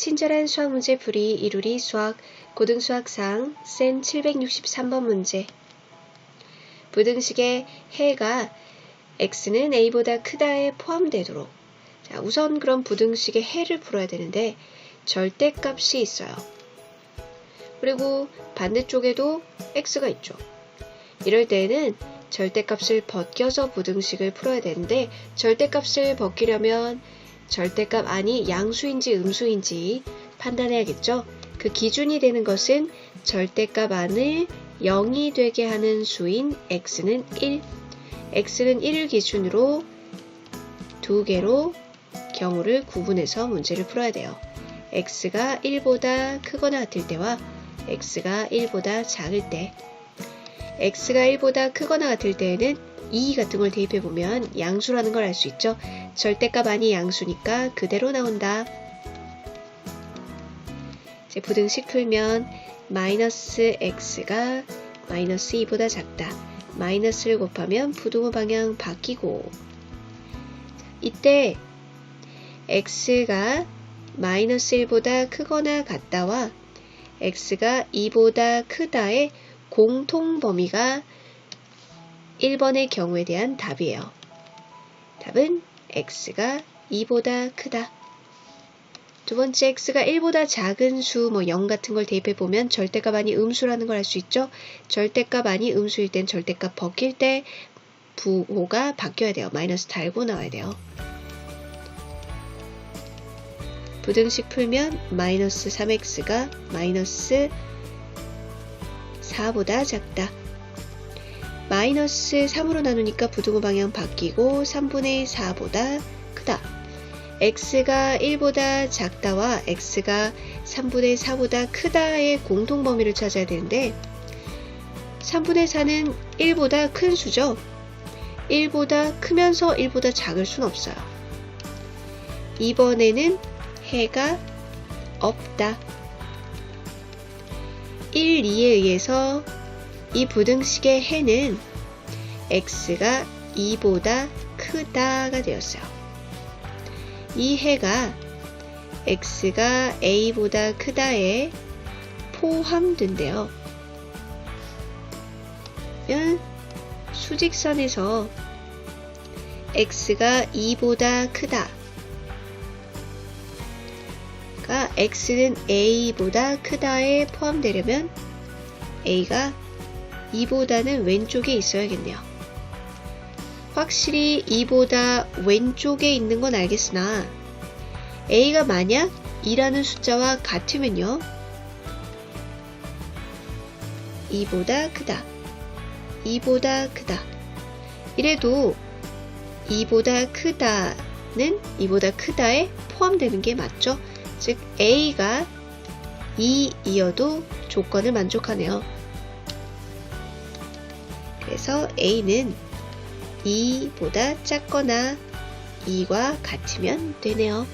친절한 수학 문제 풀이 이루리 수학 고등수학상 센 763번 문제 부등식의 해가 x는 a보다 크다에 포함되도록 자, 우선 그럼 부등식의 해를 풀어야 되는데 절대값이 있어요. 그리고 반대쪽에도 x가 있죠. 이럴 때에는 절대값을 벗겨서 부등식을 풀어야 되는데 절대값을 벗기려면 절대값 안이 양수인지 음수인지 판단해야겠죠. 그 기준이 되는 것은 절대값 안을 0이 되게 하는 수인 x는 1, x는 1을 기준으로 두 개로 경우를 구분해서 문제를 풀어야 돼요. x가 1보다 크거나 같을 때와 x가 1보다 작을 때 x가 1보다 크거나 같을 때에는 2 같은 걸 대입해 보면 양수라는 걸 알 수 있죠. 절대값 아니 양수니까 그대로 나온다. 이제 부등식 풀면 마이너스 x가 마이너스 2보다 작다. 마이너스를 곱하면 부등호 방향 바뀌고 이때 x가 마이너스 1보다 크거나 같다와 x가 2보다 크다의 공통 범위가 1번의 경우에 대한 답이에요. 답은 x가 2보다 크다. 두 번째 x가 1보다 작은 수, 뭐 0 같은 걸 대입해 보면 절대값 아니 음수라는 걸 알 수 있죠. 절대값 아니 음수일 땐 절대값 벗길 때 부호가 바뀌어야 돼요. 마이너스 달고 나와야 돼요. 부등식 풀면 마이너스 3x가 마이너스 4보다 작다. 마이너스 3으로 나누니까 부등호 방향 바뀌고 3분의 4보다 크다. x가 1보다 작다와 x가 3분의 4보다 크다의 공통 범위를 찾아야 되는데 3분의 4는 1보다 큰 수죠. 1보다 크면서 1보다 작을 순 없어요. 이번에는 해가 없다. 1, 2에 의해서 이 부등식의 해는 x가 2보다 크다가 되었어요. 이 해가 x가 a보다 크다에 포함된대요. 수직선에서 x가 2보다 크다. 가 x는 a보다 크다에 포함되려면 a가 2보다는 왼쪽에 있어야겠네요. 확실히 2보다 왼쪽에 있는 건 알겠으나 a가 만약 2라는 숫자와 같으면요. 2보다 크다. 2보다 크다. 이래도 2보다 크다는 2보다 크다에 포함되는 게 맞죠? 즉 A가 2이어도 조건을 만족하네요. 그래서 A는 2보다 작거나 2과 같으면 되네요.